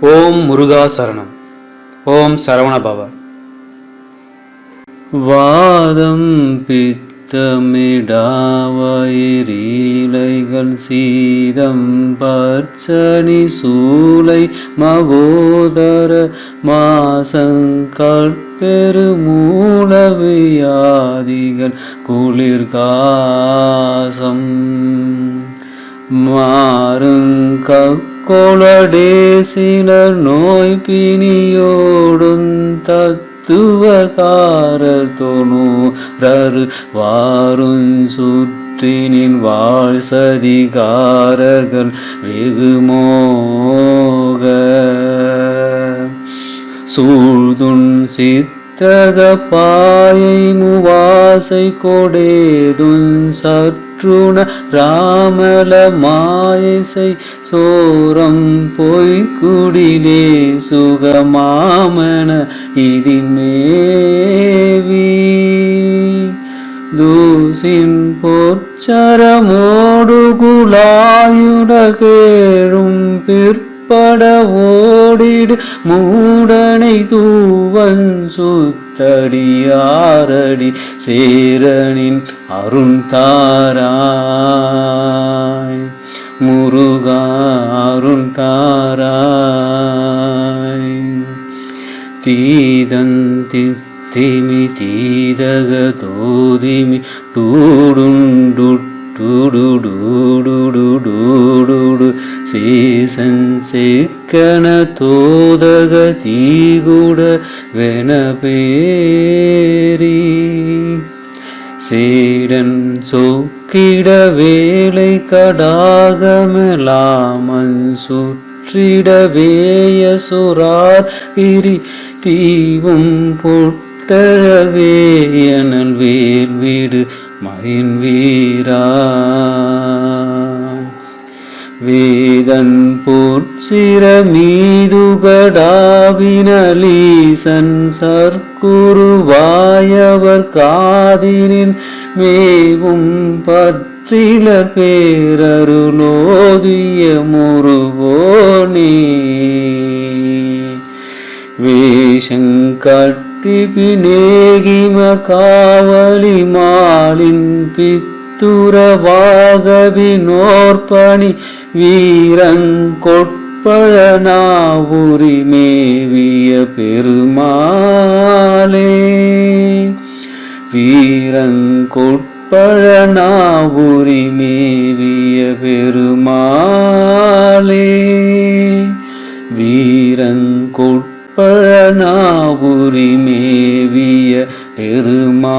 ஓம் முருகா சரணம். ஓம் சரவண பவ வாதம் பித்தமிடாவயிரீலைகள் சீதம் பச்சனி சூளை மகோதர மாசங்கள் பெருமூலவியாதிகள் குளிர்காசம் கொளடே சிலர் நோய் பிணியோடும் தத்துவகாரர் தொணூரர் வாரும் சுற்றினின் வாழ்சதிகாரர்கள் வெகுமோக சூழ்துண் சித் त्रगपायै मुवासै कोडेदुन् சற்றுண ராமல மாயசை சோரம் பொய்க்குடிலே சுகமாமன இதின்மேவி தூசின் பொச்சரமோடு குலாயுட கேரும் பிற் പട ഓടിട് മൂടണി തൂവൻ സുത്തടിയാറടി സേരണിൻ അരുൺ താരായ് മുറുക അരുൺ താരായ് തീതന്തി തിമി തീതക തോതിമി ടൂടുണ്ടു ടൂടു ടൂടു ടൂടു സീ சேக்கன தோதக தீகுட வெனபேரி. சேடன் சொக்கிட வேலை கடாகமெலாமன் சுற்றிடவேய சுரார் இரி தீவும் பொட்டவேயனல் வேல் வீடு மயின் வீரா. வேதன் போற்றிரமீதுகடாவினலீசன் சர்க்குருவாயவர் காதினின் மேவும் பற்றிலர் பேரருளோதிய முருகோனே. வேஷங்கட்டி பினேகிம காவலி மாலின் பித் பித்துரவாகவினோர்பணி வீரங்கொட்பழனாவுரி மேவிய பெருமாளே. வீரங்கொட்பழனாவுரி மேவிய பெருமாளே. வீரங்கொட் பழனாபுரி மேவிய பெருமாளே.